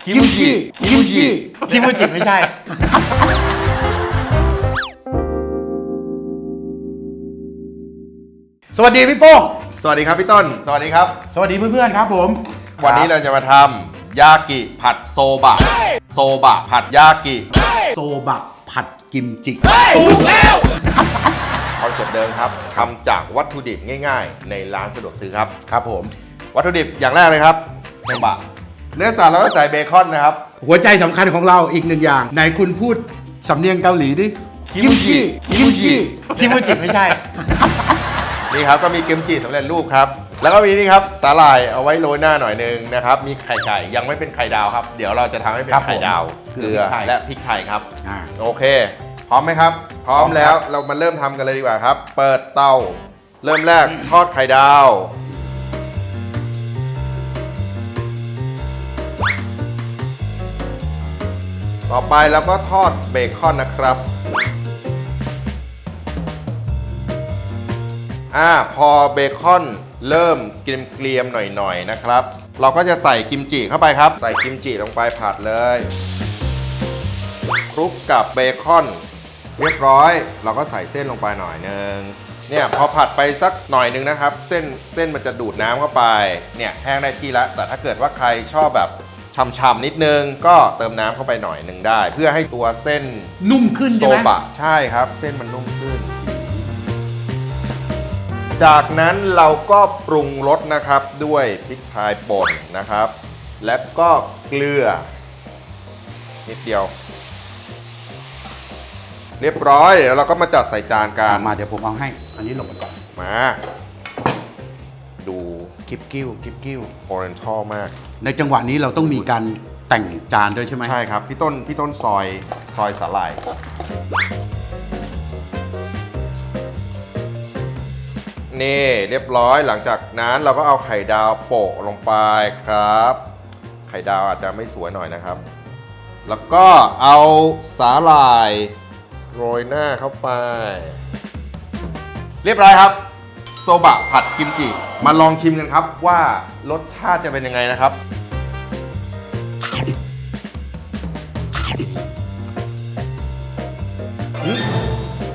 คิมูชิคิมูชิคิมูจิไม่ใช่ สวัสดีพี่โป้งสวัสดีครับพี่ต้น สวัสดีครับ สวัสดีเพื่อนๆครับผม วันนี้เราจะมาทำยากิผัดโซบะ โซบะ ผัดยากิโซบะผัดกิมจิคอนเซ็ปต์เดิมครับทำจากวัตถุดิบง่าย ๆ ในร้านสะดวกซื้อครับ ครับผม วัตถุดิบอย่างแรกเลยครับโซบะ เนื้อสัตว์เราก็ใส่เบคอนนะครับ หัวใจสำคัญของเราอีกหนึ่งอย่าง ไหนคุณพูดสำเนียงเกาหลีดิคิมูจิคิมูจิคิมูจิไม่ใช่ นี่ครับก็มีเกมจิสำเร็จรูปครับ แล้วก็มีนี่ครับสาหร่ายเอาไว้โรยหน้าหน่อยหนึงนะครับ มีไข่ไก่ยังไม่เป็นไข่ดาวครับ เดี๋ยวเราจะทำให้เป็นครับผมไข่ดาว เกเกลืลืออพริกไทย และพริกไทยครับ อ่า โอเค พร้อมไหมครับ พร้อพร้อมมแล้วครับเรามาเริ่มทำกันเลยดีกว่าครับ เปิดเตา เริ่มแรกทอดไข่ดาว ต่อไปเราก็ทอดเบคอนนะครับ อ่าพอเบคอนเริ่มเกรียมๆหน่อยๆนะครับ เราก็จะใส่กิมจิเข้าไปครับ ใส่กิมจิลงไปผัดเลยคลุกกับเบคอน เรียบร้อย เราก็ใส่เส้นลงไปหน่อยนึงเนี่ยพอผัดไปสักหน่อยนึงนะครับ เส้นเส้นมันจะดูดน้ำเข้าไปเนี่ยแห้งได้ที่ล้วแต่ถ้าเกิดว่าใครชอบแบบ ช่ำๆนิดนึง ก็เติมน้ำเข้าไปหน่อยหนึ่งได้ เพื่อให้ตัวเส้นนุ่มขึ้นโซใช่ไหมบะใช่ครับ เส้นมันนุ่มขึ้น จากนั้นเราก็ปรุงรสนะครับด้วยพริกไทยป่นนะครับ และก็เกลือ นิดเดียว เรียบร้อยเดี๋ยวเราก็มาจัดใส่จานกัอ่านมาเดี๋ยวผมเอาให้ อันนี้ลงไปก่อนมาดู กิบกิ้วกิบกิ้วโอเรนทัลมาก ในจังหวะนี้เราต้องมีการแต่งจานด้วยใช่ไหมใช่ครับ พี่ต้นพี่ต้นซอยซอยสาหร่าย นี่เรียบร้อยหลังจากนั้นเราก็เอาไข่ดาวโปะลงไปครับ ไข่ดาวอาจจะไม่สวยหน่อยนะครับ แล้วก็เอาสาหร่ายโรยหน้าเข้าไป เรียบร้อยครับ โซบะผัดกิมจิ มาลองชิมกันครับว่ารสชาติจะเป็นยังไงนะครับ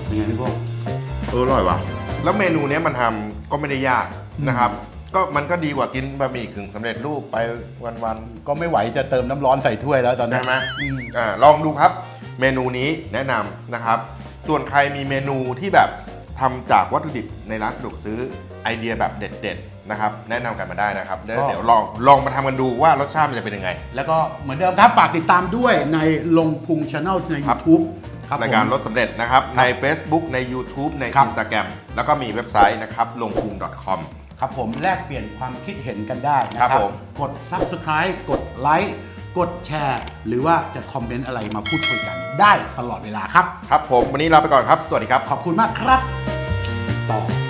เป็นไงพี่โป้งเอออร่อยว่ะ แล้วเมนูเนี้ยมันทำก็ไม่ได้ยากนะครับ ก็มันก็ดีกว่ากินบะหมี่กึ่งสำเร็จรูปไปวันก็ไม่ไหวจะเติมน้ำร้อนใส่ถ้วยแล้วตอนๆนี้ได้ไหมอืมอ่าลองดูครับ เมนูนี้แนะนำนะครับ ส่วนใครมีเมนูที่แบบ ทำจากวัตถุดิบในร้านสะดวกซื้อไอเดียแบบเด็ดๆนะครับแนะนำกันมาได้นะครับแล้วเดี๋ยวลองลองมาทำกันดูว่ารสชาติมันจะเป็นยังไง แล้วก็เหมือนเดิมครับฝากติดตามด้วยในลงพุงช anel ใน ครับ YouTube ครับรายการผมรถสำเร็จนะครับ ใน Facebook ใน YouTube ใน ครับ Instagram แล้วก็มีเว็บไซต์นะครับลงพุง .com ครับผมแลกเปลี่ยนความคิดเห็นกันได้นะคครัรับบผม กด Subscribe กดไลค์ กดแชร์ หรือว่าจะคอมเมนต์อะไรมาพูดคุยกัน ได้ตลอดเวลาครับ ครับผม วันนี้ลาไปก่อนครับ สวัสดีครับ ขอบคุณมากครับ ต่อ